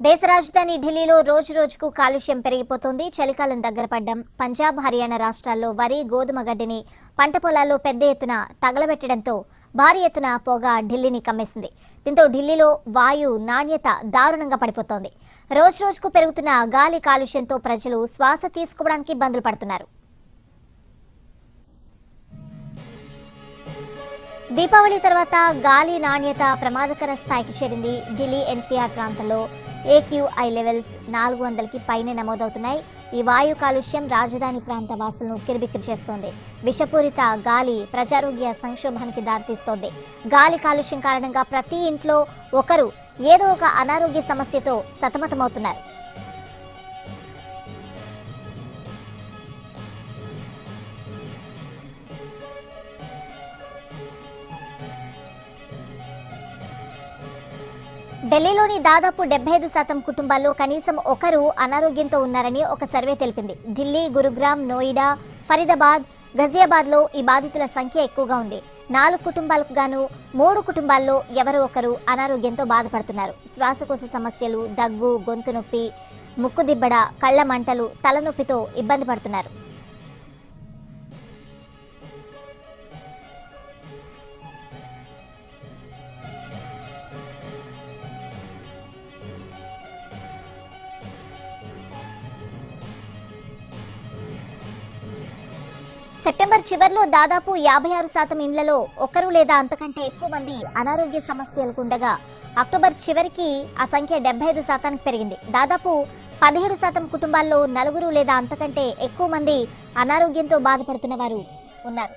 దేశ రాజధాని ఢిల్లీలో రోజు రోజుకు కాలుష్యం పెరిగిపోతోంది. చలికాలం దగ్గర పడ్డం పంజాబ్ హర్యానా రాష్ట్రాల్లో వరి గోధుమ గడ్డిని పంట పొలాల్లో పెద్ద ఎత్తున తగలబెట్టడంతో భారీ ఎత్తున పొగ ఢిల్లీని కమ్మేసింది. దీంతో ఢిల్లీలో వాయు నాణ్యత దారుణంగా పడిపోతోంది. రోజు రోజుకు పెరుగుతున్న గాలి కాలుష్యంతో ప్రజలు శ్వాస తీసుకోవడానికి ఇబ్బందులు పడుతున్నారు. దీపావళి తర్వాత గాలి నాణ్యత ప్రమాదకర స్థాయికి చేరింది ఢిల్లీ ఎన్సీఆర్ ప్రాంతంలో. ఏక్యూఐ లెవెల్స్ నాలుగు వందలకి పైనే నమోదవుతున్నాయి. ఈ వాయు కాలుష్యం రాజధాని ప్రాంత వాసులను కిరిబిక్కిరి చేస్తోంది. విషపూరిత గాలి ప్రజారోగ్య సంక్షోభానికి దారితీస్తోంది. గాలి కాలుష్యం కారణంగా ప్రతి ఇంట్లో ఒకరు ఏదో ఒక అనారోగ్య సమస్యతో సతమతమవుతున్నారు. ఢిల్లీలోని దాదాపు డెబ్బై ఐదు శాతం కుటుంబాల్లో కనీసం ఒకరు అనారోగ్యంతో ఉన్నారని ఒక సర్వే తెలిపింది. ఢిల్లీ గురుగ్రామ్ నోయిడా ఫరీదాబాద్ గజియాబాద్లో ఈ బాధితుల సంఖ్య ఎక్కువగా ఉంది. నాలుగు కుటుంబాలకు గాను మూడు కుటుంబాల్లో ఎవరో ఒకరు అనారోగ్యంతో బాధపడుతున్నారు. శ్వాసకోశ సమస్యలు దగ్గు గొంతు నొప్పి ముక్కు దిబ్బడ కళ్ళ మంటలు తలనొప్పితో ఇబ్బంది పడుతున్నారు. సెప్టెంబర్ చివరిలో దాదాపు యాభై ఆరు శాతం ఇండ్లలో ఒకరు లేదా అంతకంటే ఎక్కువ మంది అనారోగ్య సమస్యలకు ఉండగా అక్టోబర్ చివరికి ఆ సంఖ్య డెబ్బై ఐదు శాతానికి పెరిగింది. దాదాపు పదిహేడు శాతం కుటుంబాల్లో నలుగురు లేదా అంతకంటే ఎక్కువ మంది అనారోగ్యంతో బాధపడుతున్న వారు ఉన్నారు.